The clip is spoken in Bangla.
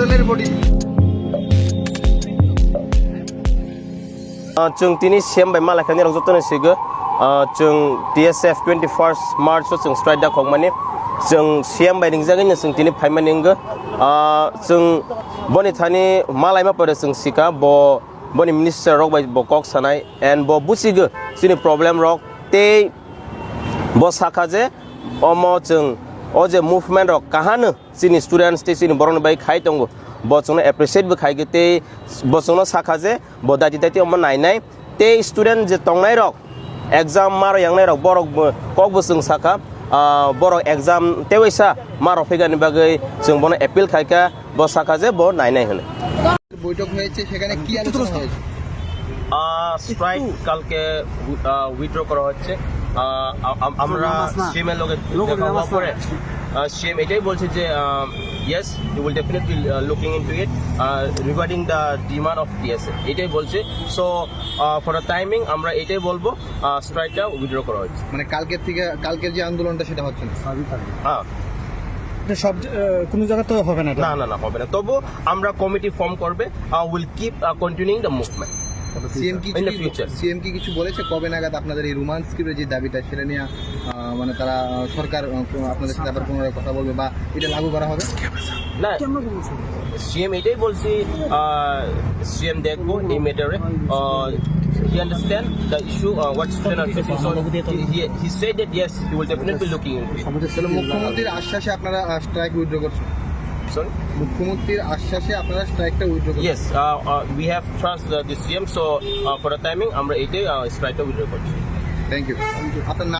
বোতলের বডি जों दिनै सेमबाय मालायखानि रंजा तनसिगो जों D S F twenty first मार्चआव जों स्ट्राइक दाखं माने जों सेमबाय रिंजागोन जों दिनै फाइमान रिंगो जों बनि थानि मालाय मापारो सिखा ब बनि मिनिस्टर रक बाय बकक ब बुसिगो जोंनि प्रब्लेम रक ते ब साखाजे जों अ जे मुभमेन्ट रक काहानो जोंनि स्टुडेन्टस ते जोंनि बर'नि बाय खाय दङ ब जोंनो एप्रिसिएटबो खायगो ते ब जोंनो साखा जे ब दायति दायति अम नायनाय ते स्टुडेन्ट जे तंनाय रक एग्जाम मार यांनाय रक बरक ककबो जों साखा बरक एग्जाम तेवैसा मारक फैगानि बागै जों बनो एपिल खायका ब साखा যে ব নাইনাই হলে বৈঠক হয়েছে সেখানে কি আলোচনা হয়েছে স্ট্রাইক কালকে উইথড্র করা হচ্ছে। আমরা সিএমের লোকে পরে সিএম এটাই বলছে যে yes you will definitely looking into it regarding the demand of TSA এটাই বলছে। সো ফর দ্য টাইমিং আমরা এটাই বলব স্ট্রাইকটা উইথড্র করা হচ্ছে। মানে কালকের থেকে কালকের যে আন্দোলনটা সেটা হচ্ছে না। হ্যাঁ। সব কোনো জায়গা তো হবে না না না না হবে না। তবু আমরা কমিটি ফর্ম করবে will keep continuing the movement CM কি the. সিএম কি কিছু বলেছে? কবে নাগাদ আপনাদের এই রোমান্স স্ক্রিপ্টের যে দাবিটা সেটা নিয়ে মানে তারা সরকার আপনাদের সাথে আবার পুনরায় কথা বলবে বা এটা লাগু করা হবে? না সিএম এটাই বলছি সিএম দেখব এই ম্যাটারে he understand the issue what student are facing so he said that yes he will definitely looking into তাহলে মুখ্যমন্ত্রীর আশ্বাসে আপনারা স্ট্রাইক উইথড্র করছেন। মুখ্যমন্ত্রীর আশ্বাসে আপনারা স্ট্রাইকটা উইথড্র করছেন? Yes we have trust the CM so for the timing আমরা এটাই স্ট্রাইকটা উইথড্র করছি। থ্যাংক ইউ আপনার নাম?